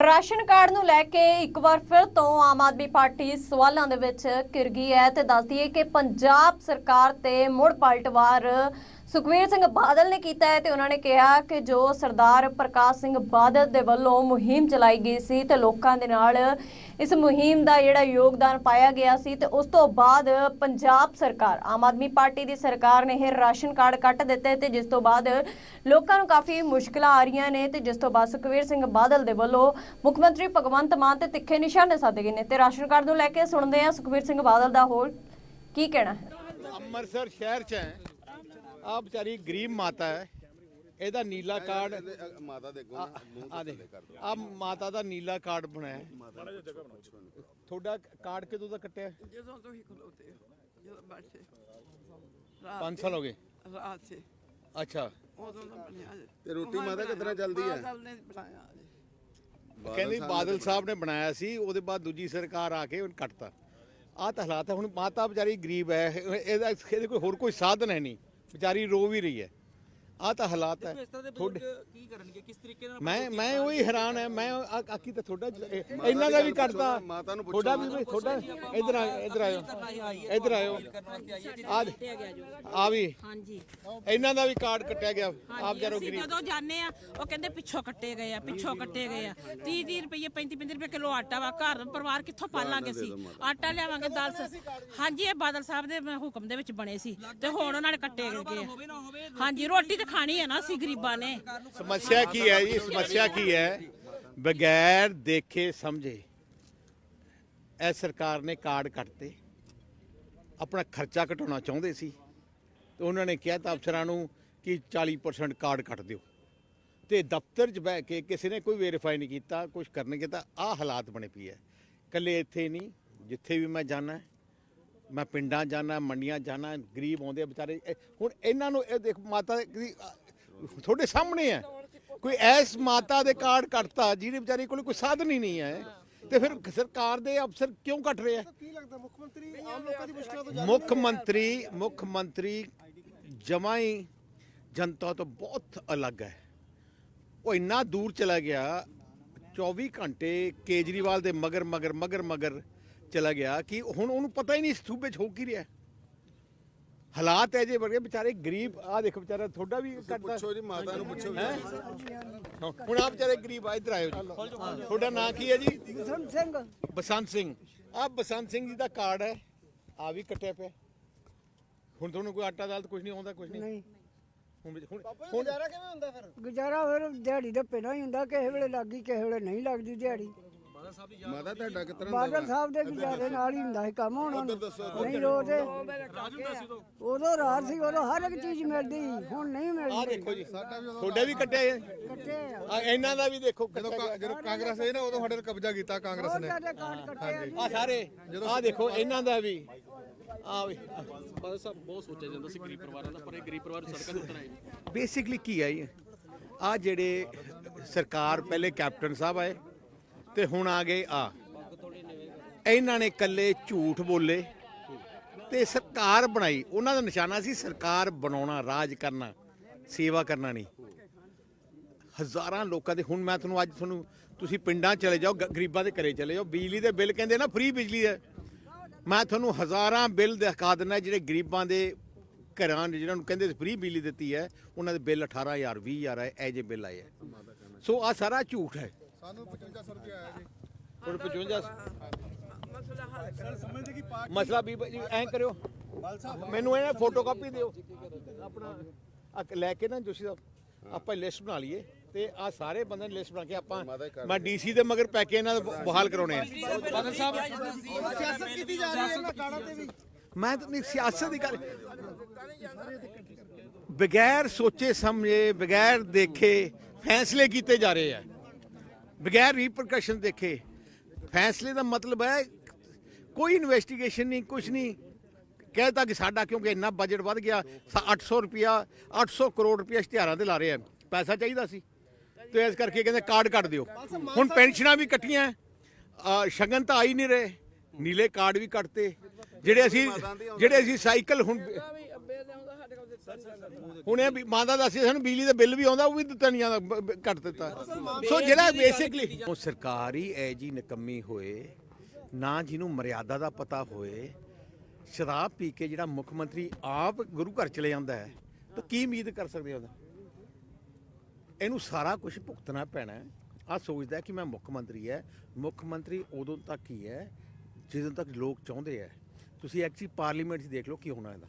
Ration card ਨੂੰ ਲੈ ਕੇ ਇੱਕ ਵਾਰ ਫਿਰ ਤੋਂ ਆਮ ਆਦਮੀ ਪਾਰਟੀ ਸਵਾਲਾਂ ਦੇ ਵਿੱਚ ਘਿਰ ਗਈ ਹੈ ਤੇ ਦੱਸਦੀ ਹੈ ਕਿ ਪੰਜਾਬ ਸਰਕਾਰ ਤੇ ਮੁੜ ਪਲਟਵਾਰ ਸੁਖਵੀਰ ਸਿੰਘ ਬਾਦਲ ਨੇ ਕੀਤਾ ਹੈ ਤੇ ਉਹਨਾਂ ਨੇ ਕਿਹਾ ਕਿ ਜੋ ਸਰਦਾਰ ਪ੍ਰਕਾਸ਼ ਸਿੰਘ ਬਾਦਲ ਦੇ ਵੱਲੋਂ ਮੁਹਿੰਮ ਚਲਾਈ ਗਈ ਸੀ ਤੇ ਲੋਕਾਂ ਦੇ ਨਾਲ ਇਸ ਮੁਹਿੰਮ ਦਾ ਜਿਹੜਾ ਯੋਗਦਾਨ ਪਾਇਆ ਗਿਆ ਸੀ ਤੇ ਉਸ ਤੋਂ ਬਾਅਦ ਪੰਜਾਬ ਸਰਕਾਰ, ਆਮ ਆਦਮੀ ਪਾਰਟੀ ਦੀ ਸਰਕਾਰ ਨੇ ਇਹ ਰਾਸ਼ਨ ਕਾਰਡ ਕੱਟ ਦਿੱਤੇ ਤੇ ਜਿਸ ਤੋਂ ਬਾਅਦ ਲੋਕਾਂ ਨੂੰ ਕਾਫੀ ਮੁਸ਼ਕਲਾਂ ਆ ਰਹੀਆਂ ਨੇ ਤੇ ਜਿਸ ਤੋਂ ਬਾਅਦ ਸੁਖਵੀਰ ਸਿੰਘ ਬਾਦਲ ਦੇ ਵੱਲੋਂ ਮੁੱਖ ਮੰਤਰੀ ਭਗਵੰਤ ਮਾਨ ਤੇ ਤਿੱਖੇ ਨਿਸ਼ਾਨੇ ਸਾਧੇ ਗਏ ਨੇ ਤੇ ਰਾਸ਼ਨ ਕਾਰਡ ਨੂੰ ਲੈ ਕੇ ਸੁਣਦੇ ਹਾਂ ਸੁਖਵੀਰ ਸਿੰਘ ਬਾਦਲ ਦਾ ਹੋਰ ਕੀ ਕਹਿਣਾ ਹੈ। ਅੰਮ੍ਰਿਤਸਰ ਸ਼ਹਿਰ ਚ ਹੈ। ਆ ਵਿਚਾਰੀ ਗਰੀਬ ਮਾਤਾ ਹੈ। ਇਹਦਾ ਨੀਲਾ ਕਾਰਡ ਮਾਤਾ ਦੇ ਅੱਗੋਂ ਮੂੰਹ ਆ ਤੋਂ ਦੇ ਆ ਮਾਤਾ ਦਾ ਨੀਲਾ ਕਾਰਡ ਬਣਾਇਆ ਹੈ। ਤੁਹਾਡਾ ਕਾਰਡ ਕਿਦੋਂ ਦਾ ਕੱਟਿਆ? ਜਦੋਂ ਤੁਸੀਂ ਖਲੋਤੇ ਹੋ ਜਦੋਂ ਬੈਠੇ। 5 ਸਾਲ ਹੋ ਗਏ। ਰਾਤ ਸੇ ਅੱਛਾ। ਉਦੋਂ ਦਾ ਬਣਿਆ ਜੀ। ਤੇ ਰੋਟੀ ਮਾਤਾ ਤਰ੍ਹਾਂ ਚੱਲਦੀ ਹੈ? ਬਾਦਲ ਨੇ ਬਣਾਇਆ ਜੀ। ਕਹਿੰਦੀ ਬਾਦਲ ਸਾਹਿਬ ਨੇ ਬਣਾਇਆ ਸੀ ਉਹਦੇ ਬਾਅਦ ਦੂਜੀ ਸਰਕਾਰ ਆ ਕੇ ਉਹਨੇ ਕੱਟਤਾ। ਆਹ ਤਾਂ ਹਾਲਾਤ ਹੈ ਹੁਣ ਮਾਤਾ ਵਿਚਾਰੀ ਗਰੀਬ ਹੈ ਇਹਦਾ ਇਹਦੇ ਕੋਈ ਹੋਰ ਕੋਈ ਸਾਧਨ ਹੈ ਨਹੀਂ। ਵਿਚਾਰੀ ਰੋ ਵੀ ਰਹੀ ਹੈ। ਆਹ ਤਾਂ ਹਾਲਾਤ ਹੈ। ਇਸ ਤਰ੍ਹਾਂ ਦੇ ਤੁਹਾਡੇ ਬਜ਼ੁਰਗ ਕੀ ਕਰਨਗੇ? ਕਿਸ ਤਰੀਕੇ ਨਾਲ ਮੈਂ ਮੈਂ ਉਹੀ ਹੈਰਾਨ ਹੈ। ਮੈਂ ਆ- ਆਕੀ ਤਾਂ ਤੁਹਾਡਾ ਇਹ- ਇਹਨਾਂ ਦਾ ਵੀ ਕੱਟਦਾ ਮਾਤਾ ਨੂੰ ਪੁੱਛੋ ਤੁਹਾਡਾ ਵੀ ਤੁਹਾਡਾ ਇਧਰ ਆ ਇਧਰ ਆਇਓ। ਇਧਰ ਆਇਓ। ਆ ਆ ਵੀ। ਹਾਂਜੀ। ਇਹਨਾਂ ਦਾ ਵੀ ਕਾਰਡ ਕੱਟਿਆ ਗਿਆ। ਆਪ ਜਰੋ ਗਰੀਬ। ਜਦੋਂ ਜਾਂਦੇ ਆ ਉਹ ਕਹਿੰਦੇ ਪਿੱਛੋਂ ਕੱਟੇ ਗਏ ਆ ਪਿੱਛੋਂ ਕੱਟੇ ਗਏ ਆ। 30 30 ਰੁਪਏ 35 35 ਰੁਪਏ ਕਿਲੋ ਆਟਾ ਵਾ। ਘਰ ਪਰਿਵਾਰ ਕਿੱਥੋਂ ਪਾਲਾਂਗੇ ਅਸੀਂ? ਆਟਾ ਲਿਆਵਾਂਗੇ ਦਾਲ ਸ- ਹਾਂਜੀ ਇਹ ਬਾਦਲ ਸਾਹਿਬ ਦੇ ਹੁਕਮ ਦੇ ਵਿੱਚ ਬਣੇ ਸੀ। ਤੇ ਹੁਣ ਉਹਨਾਂ ਨੇ ਕੱਟੇ ਗਏ ਆ। ਹਾਂਜੀ ਰੋਟੀ ਤੇ ਖਾਣੀ ਹੈ ਨਾ ਅਸੀਂ ਗਰੀਬਾਂ ਨੇ। ਸਮੱਸਿਆ ਕੀ ਹੈ ਜੀ? ਸਮੱਸਿਆ ਕੀ ਹੈ? ਬਗੈਰ ਦੇਖੇ ਸਮਝੇ, ਇਹ ਸਰਕਾਰ ਨੇ ਕਾਰਡ ਕੱਟਤੇ। ਆਪਣਾ ਖਰਚਾ ਘਟਾਉਣਾ ਚਾਹੁੰਦੇ ਸੀ। ਤੇ ਉਹਨਾਂ ਨੇ ਕਿਹਾ ਤਾਂ ਅਫਸਰਾਂ ਨੂੰ ਕਿ 40% ਕਾਰਡ ਕੱਟ ਦਿਓ। ਤੇ ਦਫ਼ਤਰ 'ਚ ਬਹਿ ਕੇ ਕਿਸੇ ਨੇ ਕੋਈ ਵੈਰੀਫਾਈ ਨਹੀਂ ਕੀਤਾ ਕੁਝ ਕਰਨਗੇ ਤਾਂ ਆਹ ਹਾਲਾਤ ਬਣੇ ਪਈ ਹੈ। ਕੱਲੇ ਇੱਥੇ ਨਹੀਂ, ਜਿੱਥੇ ਵੀ ਮੈਂ ਜਾਣਾ ਮੈਂ ਪਿੰਡਾਂ ਜਾਣਾ ਮੰਡੀਆਂ ਜਾਣਾ ਗਰੀਬ ਆਉਂਦੇ ਆ ਵਿਚਾਰੇ। ਇਹ- ਹੁਣ ਇਹਨਾਂ ਨੂੰ ਇਹ ਦੇਖ ਮਾਤਾ ਦੀ ਤੁਹਾਡੇ ਸਾਹਮਣੇ ਹੈ। ਕੋਈ ਐਸ ਮਾਤਾ ਦੇ ਕਾਰਡ ਕੱਟਤਾ ਜਿਹਦੇ ਵਿਚਾਰੇ ਕੋਲ ਕੋਈ ਸਾਧਨ ਹੀ ਨਹੀਂ ਹੈ। ਤੇ ਫਿਰ ਸਰਕਾਰ ਦੇ ਅਫਸਰ ਕਿਉਂ ਕੱਟ ਰਹੇ ਆ? ਕੀ ਲੱਗਦਾ ਮੁੱਖ ਮੰਤਰੀ ਆਮ ਲੋਕਾਂ ਦੀ ਮੁਸ਼ਕਲਾਂ ਤੋਂ ਮੁੱਖ ਮੰਤਰੀ ਮੁੱਖ ਮੰਤਰੀ ਜਮਾਂ ਹੀ ਜਨਤਾ ਤੋਂ ਬਹੁਤ ਅਲੱਗ ਹੈ। ਉਹ ਇੰਨਾ ਦੂਰ ਚਲਾ ਗਿਆ 24 ਘੰਟੇ ਕੇਜਰੀਵਾਲ ਦੇ ਮਗਰ ਮਗਰ ਮਗਰ ਮਗਰ। ਚਲਾ ਗਿਆ ਕਿ ਹੁਣ ਉਹਨੂੰ ਪਤਾ ਹੀ ਨਹੀਂ ਸੂਬੇ 'ਚ ਹੋ ਕੀ ਰਿਹਾ। ਹਾਲਾਤ ਹੈ ਜੇ ਬੜੇ ਵਿਚਾਰੇ ਗਰੀਬ ਆ ਦੇਖ ਵਿਚਾਰਾ ਤੁਹਾਡਾ ਵੀ ਕੱਟਦਾ ਪੁੱਛੋ ਜੀ ਮਾਤਾ ਨੂੰ ਪੁੱਛੋ ਹੁਣ ਆਪ ਵਿਚਾਰੇ ਗਰੀਬ ਆ ਇੱਧਰ ਆਇਓ ਜੀ। ਤੁਹਾਡਾ ਨਾਂ ਕੀ ਹੈ ਜੀ? ਬਸੰਤ ਸਿੰਘ। ਬਸੰਤ ਸਿੰਘ। ਆ ਬਸੰਤ ਸਿੰਘ ਜੀ ਦਾ ਕਾਰਡ ਹੈ ਆ ਵੀ ਕੱਟਿਆ ਪਿਆ। ਹੁਣ ਤੁਹਾਨੂੰ ਕੋਈ ਆਟਾ ਦਾਲ ਕੁਝ ਨਹੀਂ ਆਉਂਦਾ ਕੁਝ ਨਹੀਂ? ਨਹੀਂ। ਹੁਣ ਗੁਜ਼ਾਰਾ ਕਿਵੇਂ ਹੁੰਦਾ ਫਿਰ? ਗੁਜ਼ਾਰਾ ਫਿਰ ਦਿਹਾੜੀ ਦਾ ਪਹਿਲਾਂ ਹੀ ਹੁੰਦਾ ਕਿਸੇ ਵੇਲੇ ਲੱਗੀ ਕਿਸੇ ਵੇਲੇ ਨਹੀਂ ਲੱਗਦੀ ਦਿਹਾੜੀ। ਮਾਤਾ ਤੁਹਾਡਾ ਕਿਸ ਤਰ੍ਹਾਂ ਬਾਦਲ ਸਾਹਿਬ ਦੇ ਗੁਜ਼ਾਰੇ ਨਾਲ ਹੀ ਹੁੰਦਾ ਸੀ ਕੰਮ ਹੁਣ ਨਹੀਂ ਰੋਦੇ ਉਦੋਂ ਰਾਤ ਸੀ ਉਦੋਂ ਹਰ ਇੱਕ ਚੀਜ਼ ਮਿਲਦੀ ਸੀ, ਹੁਣ ਨਹੀਂ ਆ ਮਿਲਦੀ ਦੇਖੋ ਜੀ ਤੁਹਾਡਾ ਵੀ ਕੱਟਿਆ ਹੈ ਕੱਟੇ ਆ। ਆ। ਇਹਨਾਂ ਦਾ ਵੀ ਦੇਖੋ ਕੱਟਿਆ ਗਿਆ। ਜਦੋਂ ਕਾਂਗਰਸ ਨੇ ਨਾ ਉਦੋਂ ਸਾਡੇ ਕਬਜ਼ਾ ਕੀਤਾ ਕਾਂਗਰਸ ਬਹੁਤ ਜ਼ਿਆਦਾ ਕਾਰਡ ਕੱਟੇ ਆ ਜੀ। ਆ ਸਾਰੇ ਆ ਦੇਖੋ ਇਹਨਾਂ ਦਾ ਵੀ। ਆ ਵੀ। ਬਾਦਲ ਸਾਹਿਬ ਬਹੁਤ ਸੋਚਿਆ ਜਾਂਦਾ ਸੀ ਗਰੀਬ ਪਰਿਵਾਰਾਂ ਦਾ ਪਰ ਇਹ ਗਰੀਬ ਪਰਿਵਾਰ ਸੜਕਾਂ ਤੇ ਉਤਰ ਆਏ ਨੇ। ਬੇਸਿਕਲੀ ਕੀ ਹੈ ਆ ਜਿਹੜੇ ਸਰਕਾਰ ਪਹਿਲੇ ਕੈਪਟਨ ਸਾਹਿਬ ਆਏ ਤੇ ਹੁਣ ਆ ਗਏ ਆ। ਇਹਨਾਂ ਨੇ ਇਕੱਲੇ ਝੂਠ ਬੋਲੇ ਤੇ ਸਰਕਾਰ ਬਣਾਈ। ਉਹਨਾਂ ਦਾ ਨਿਸ਼ਾਨਾ ਸੀ ਸਰਕਾਰ ਬਣਾਉਣਾ, ਰਾਜ ਕਰਨਾ, ਸੇਵਾ ਕਰਨਾ ਨਹੀਂ। ਹਜ਼ਾਰਾਂ ਲੋਕਾਂ ਦੇ ਹੁਣ ਮੈਂ ਤੁਹਾਨੂੰ ਅੱਜ ਤੁਹਾਨੂੰ ਤੁਸੀਂ ਪਿੰਡਾਂ ਚਲੇ ਜਾਓ ਗਰੀਬਾਂ ਦੇ ਘਰੇ ਚਲੇ ਜਾਓ। ਬਿਜਲੀ ਦੇ ਬਿੱਲ ਕਹਿੰਦੇ ਨਾ ਫ੍ਰੀ ਬਿਜਲੀ ਹੈ ਮੈਂ ਤੁਹਾਨੂੰ ਹਜ਼ਾਰਾਂ ਬਿੱਲ ਦਿਖਾ ਦਿੰਦਾ, ਜਿਹੜੇ ਗਰੀਬਾਂ ਦੇ ਘਰਾਂ ਨੇ, ਜਿਹਨਾਂ ਨੂੰ ਕਹਿੰਦੇ ਫ੍ਰੀ ਬਿਜਲੀ ਦਿੱਤੀ ਹੈ, ਉਹਨਾਂ ਦੇ ਬਿੱਲ 18000 20000 ਆਏ, ਇਹ ਜੇ ਬਿੱਲ ਆਏ ਹੈ। ਸੋ ਆ ਸਾਰਾ ਝੂਠ ਹੈ। ਸਾਨੂੰ 5500 ਰੁਪਏ ਆਇਆ ਜੀ। ਤੁਹਾਡੇ 55 ਮਸਲਾ ਹੱਲ ਮਸਲਾ ਵੀ ਐਂ ਕਰਿਓ। ਮੈਨੂੰ ਇਹ ਫੋਟੋ ਕਾਪੀ ਦਿਓ। ਆਪਣਾ ਲੈ ਕੇ ਨਾ ਜੋਸ਼ੀ ਸਾਹਿਬ ਆਪਾਂ ਲਿਸਟ ਬਣਾ ਲਈਏ। ਤੇ ਆ ਸਾਰੇ ਬੰਦੇ ਨੇ ਲਿਸਟ ਬਣਾ ਕੇ ਆਪਾਂ ਮੈਂ ਡੀਸੀ ਦੇ ਮਗਰ ਪੈ ਕੇ ਇਹਨਾਂ ਦਾ ਬਹਾਲ ਕਰਾਉਣੇ ਆ। ਬਾਦਲ ਸਾਹਿਬ ਸਿਆਸਤ ਕੀਤੀ ਜਾ ਰਹੀ ਹੈ ਇਹਨਾਂ ਕਾਰਡਾਂ ਤੇ ਵੀ। ਮੈਂ ਤਾਂ ਨਹੀਂ ਸਿਆਸਤ ਦੀ ਗੱਲ ਬਗੈਰ ਸੋਚੇ ਸਮਝੇ ਬਗੈਰ ਦੇਖੇ ਫੈਸਲੇ ਕੀਤੇ ਜਾ ਰਹੇ ਆ। ਬਗੈਰ ਰੀਪਰਕਸ਼ਨ ਦੇਖੇ, ਫੈਸਲੇ ਦਾ ਮਤਲਬ ਹੈ, ਕੋਈ ਇਨਵੈਸਟੀਗੇਸ਼ਨ ਨਹੀਂ ਕੁਝ ਨਹੀਂ। ਕਹਿਤਾ ਕਿ ਸਾਡਾ ਕਿਉਂਕਿ ਇੰਨਾ ਬਜਟ ਵੱਧ ਗਿਆ, ਸਾ- 800 ਰੁਪਿਆ 800 ਕਰੋੜ ਰੁਪਿਆ ਇਸ਼ਤਿਹਾਰਾਂ ਤੇ ਲਾ ਰਹੇ ਆ। ਪੈਸਾ ਚਾਹੀਦਾ ਸੀ। ਤੇ ਇਸ ਕਰਕੇ ਕਹਿੰਦੇ ਕਾਰਡ ਕੱਟ ਦਿਓ। ਹੁਣ ਪੈਨਸ਼ਨਾਂ ਵੀ ਕੱਟੀਆਂ ਸ਼ਗਨ ਤਾਂ ਆ ਹੀ ਨਹੀਂ ਰਹੇ। ਨੀਲੇ ਕਾਰਡ ਵੀ ਕੱਟਤੇ। ਜਿਹੜੇ ਅਸੀਂ ਜਿਹੜੇ ਅਸੀਂ ਸਾਈਕਲ ਹੁਣ ਵੀ ਅੱਬੇ ਲਿਆਉਂਦਾ ਸਾਡੇ ਕੋਲ ਦਿੱਤਾ ਹੁਣ ਇਹ ਵੀ ਮਾਂ ਦਾ ਦੱਸਿਆ ਸਾਨੂੰ ਬਿਜਲੀ ਦਾ ਬਿੱਲ ਵੀ ਆਉਂਦਾ, ਉਹ ਵੀ ਦਿੱਤਾ ਨਹੀਂ ਆਉਂਦਾ ਬ- ਬ- ਕੱਟ ਦਿੱਤਾ। ਸੋ ਜਿਹੜਾ ਬੇਸਿਕਲੀ ਉਹ ਸਰਕਾਰ ਹੀ ਐ ਜੀ ਨਕੰਮੀ ਹੋਏ, ਨਾ ਜਿਹਨੂੰ ਮਰਿਆਦਾ ਦਾ ਪਤਾ ਹੋਏ, ਸ਼ਰਾਬ ਪੀ ਕੇ ਜਿਹੜਾ ਮੁੱਖ ਮੰਤਰੀ ਆਪ ਗੁਰੂ ਘਰ ਚਲੇ ਜਾਂਦਾ ਹੈ, ਤਾਂ ਕੀ ਉਮੀਦ ਕਰ ਸਕਦੇ ਉਹਦਾ? ਇਹਨੂੰ ਸਾਰਾ ਕੁਝ ਭੁਗਤਣਾ ਪੈਣਾ ਆ ਸੋਚਦਾ ਕਿ ਮੈਂ ਮੁੱਖ ਮੰਤਰੀ ਹੈ। ਮੁੱਖ ਮੰਤਰੀ ਉਦੋਂ ਤੱਕ ਹੀ ਹੈ, ਜਦੋਂ ਤੱਕ ਲੋਕ ਚਾਹੁੰਦੇ ਹੈ। ਤੁਸੀਂ ਐਕਚੁਅਲੀ ਪਾਰਲੀਮੈਂਟ 'ਚ ਦੇਖ ਲਓ ਕੀ ਹੋਣਾ ਇਹਦਾ।